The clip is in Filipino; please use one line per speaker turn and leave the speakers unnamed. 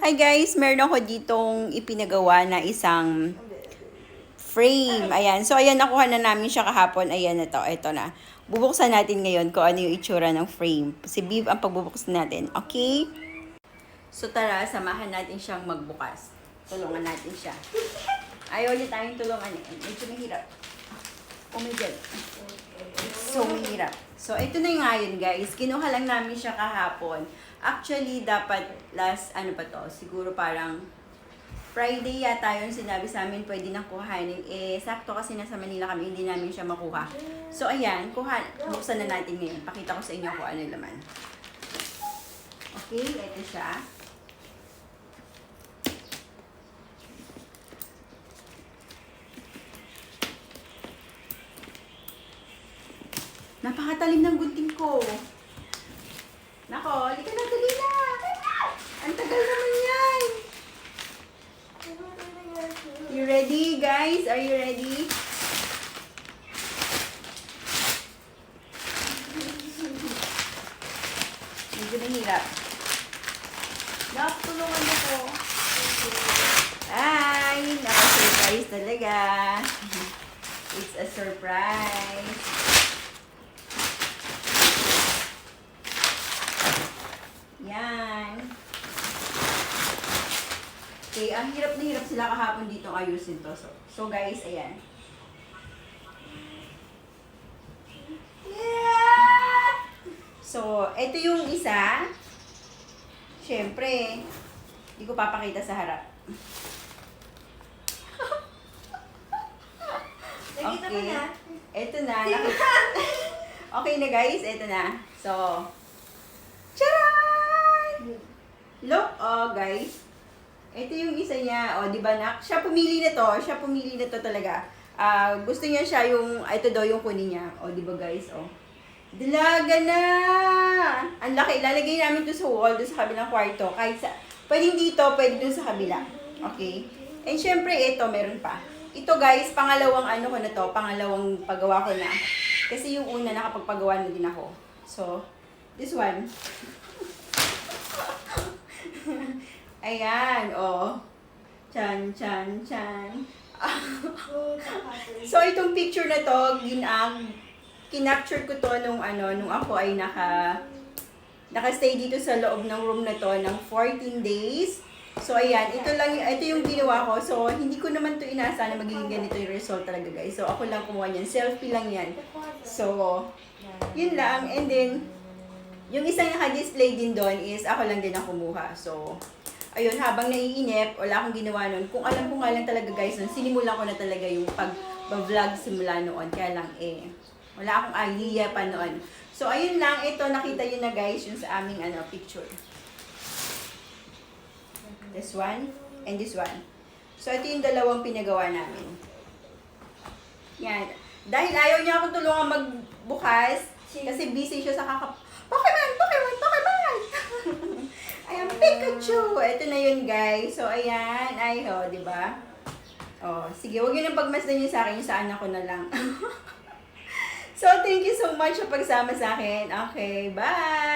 Hi guys, meron ako ditong ipinagawa na isang frame. Ayan. So, ayan, nakuha na namin siya kahapon. Ayan na to. Ito na. Bubuksan natin ngayon kung ano yung itsura ng frame. Si Viv ang pagbubuksan natin. Okay? So, tara, samahan natin siyang magbukas. Tulungan natin siya. Ayaw ulit tayong tulungan. Medyo mahirap. Oh my God. So, mahirap. So, ito na yung ngayon, guys. Kinuha lang namin siya kahapon. Actually, dapat last, ano pa to, siguro parang Friday yata yun sinabi sa amin pwede na kuhanin. Eh, sakto kasi nasa Manila kami, hindi namin siya makuha. So, ayan, kuha, buksan na natin ngayon. Pakita ko sa inyo kung ano yung laman. Okay, ito siya. Napakatalim ng gunting ko. Nako, halika na, dali na. Ang tagal naman yan. You ready, guys? Are you ready? Medyo nahirap. Nak, tulungan mo ko. Ay, naka-surprise talaga. It's a surprise. Yan. Okay, ang hirap na hirap sila kahapon dito ayusin to. So, so guys, ayan. Yeah! So, ito yung isa. Siyempre, hindi ko papakita sa harap.
Nakita mo na?
Ito na. okay na guys, ito na. So! Look, oh guys. Ito yung isa niya. O, di ba nak? Siya pumili na to. Siya pumili na to talaga. Ah, gusto niya siya yung, ito daw yung kunin niya. O, di ba guys? O. Dalaga na! Ang laki. Ilalagay namin to sa wall, doon sa kabilang kwarto. Kahit sa, pwedeng dito, pwede doon sa kabila. Okay? And syempre, ito, meron pa. Ito guys, pangalawang ano ko na to, pangalawang paggawa ko na. Kasi yung una, nakapagpagawa na din ako. So, this one. Ayan, oh. Chan, chan, chan. so, itong picture na to, ginang, kinapture ko to nung ano, nung ako ay naka, nakastay dito sa loob ng room na to ng 14 days. So, ayan, ito lang, ito yung ginawa ko. So, hindi ko naman to inasa na magiging ganito yung result talaga, guys. So, ako lang kumuha niyan. Selfie lang yan. So, yun lang. And then, yung isang naka-display din doon is ako lang din ang kumuha. So, ayun, habang naiinip, wala akong ginawa noon. Kung alam ko nga lang talaga guys, nun, sinimulan ko na talaga yung pag-vlog simula noon. Kaya lang eh, wala akong idea pa noon. So, ayun lang. Ito, nakita yun na guys, yung sa aming ano, picture. This one, and this one. So, ito yung dalawang pinagawa namin. Yan. Dahil ayaw niya ako tulungan magbukas, kasi busy siya sa kakap... Pikachu! Ito na yun, guys. So, ayan. Ay, ho, di ba? Oh, sige, huwag yun ang pagmasdan niyo sa akin, yung sa anak ko na lang. so, thank you so much sa pagsama sa akin. Okay, bye!